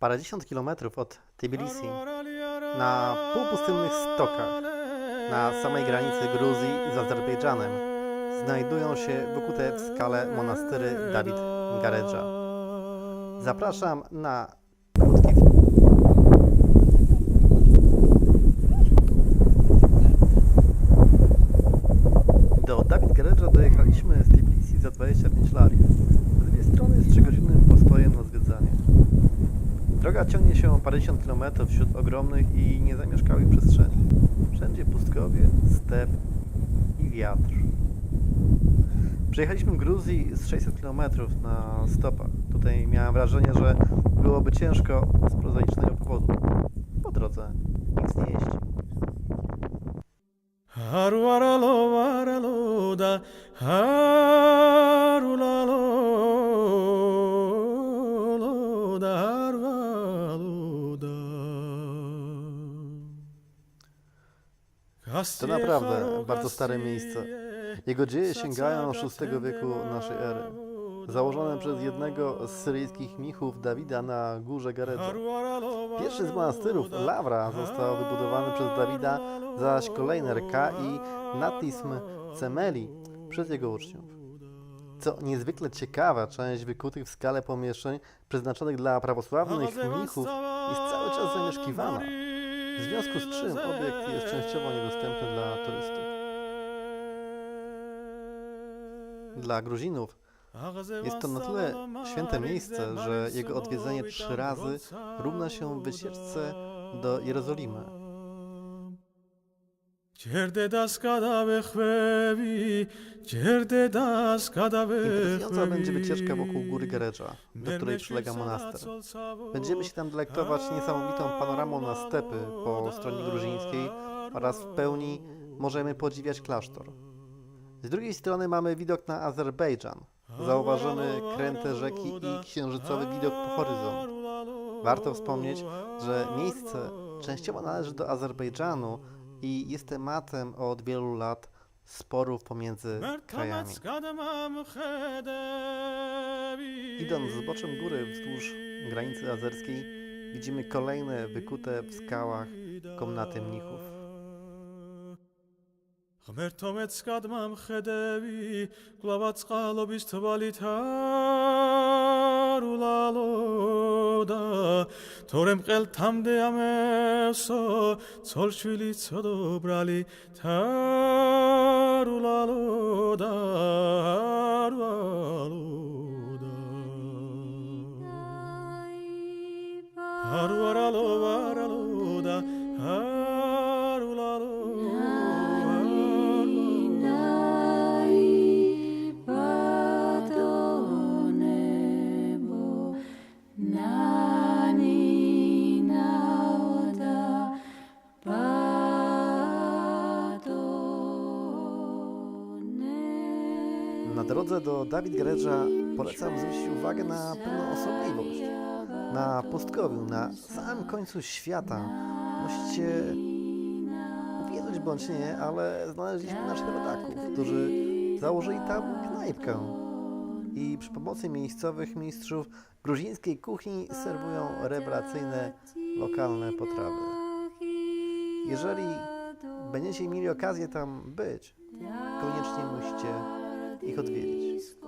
Parędziesiąt kilometrów od Tbilisi, na półpustynnych stokach, na samej granicy Gruzji z Azerbejdżanem, znajdują się wykute w skale monastyry Dawid Garedża. Zapraszam na krótki film. Do Dawid Garedża dojechaliśmy z Tbilisi za 25 lat. Z dwie strony z 3-godzinnym postojem na zwiedzanie. Droga ciągnie się parędziesiąt kilometrów wśród ogromnych i niezamieszkałych przestrzeni. Wszędzie pustkowie, step i wiatr. Przejechaliśmy Gruzji z 600 km na stopach. Tutaj miałem wrażenie, że byłoby ciężko z prozaicznego powodu. Po drodze nic nie jeść. Haru aralo aralo da haru lalo To naprawdę bardzo stare miejsce. Jego dzieje sięgają VI wieku naszej ery. Założone przez jednego z syryjskich mnichów Dawida na górze Garedża. Pierwszy z monastyrów, Lawra, został wybudowany przez Dawida, zaś kolejny Rka i Natism Cemeli przez jego uczniów. Co niezwykle ciekawa, część wykutych w skale pomieszczeń przeznaczonych dla prawosławnych mnichów jest cały czas zamieszkiwana, w związku z czym obiekt jest częściowo niedostępny dla turystów. Dla Gruzinów jest to na tyle święte miejsce, że jego odwiedzenie trzy razy równa się wycieczce do Jerozolimy. Cerdeda skadawe chwebi, cerdeda skadawe Interesująca będzie wycieczka wokół góry Geredża, do której przylega monaster. Będziemy się tam delektować niesamowitą panoramą na stepy po stronie gruzińskiej oraz w pełni możemy podziwiać klasztor. Z drugiej strony mamy widok na Azerbejdżan, zauważony kręte rzeki i księżycowy widok po horyzont. Warto wspomnieć, że miejsce częściowo należy do Azerbejdżanu, i jest tematem od wielu lat sporów pomiędzy krajami. Idąc zboczem góry wzdłuż granicy azerskiej, widzimy kolejne wykute w skałach komnaty mnichów. ღმერთომეც კადმამ ხედევი კლავაც წყალობის თვალით არულალო იცოდა თორემ ყელთამდე ამესო ცოლშვილი ცოდობრალი თარულალოდა. Na drodze do Dawid Garedża polecam zwrócić uwagę na pewną osobliwość. Na pustkowiu, na samym końcu świata musicie uwierzyć bądź nie, ale znaleźliśmy naszych rodaków, którzy założyli tam knajpkę i przy pomocy miejscowych mistrzów gruzińskiej kuchni serwują rewelacyjne lokalne potrawy. Jeżeli będziecie mieli okazję tam być, koniecznie musicie ich odwiedzić.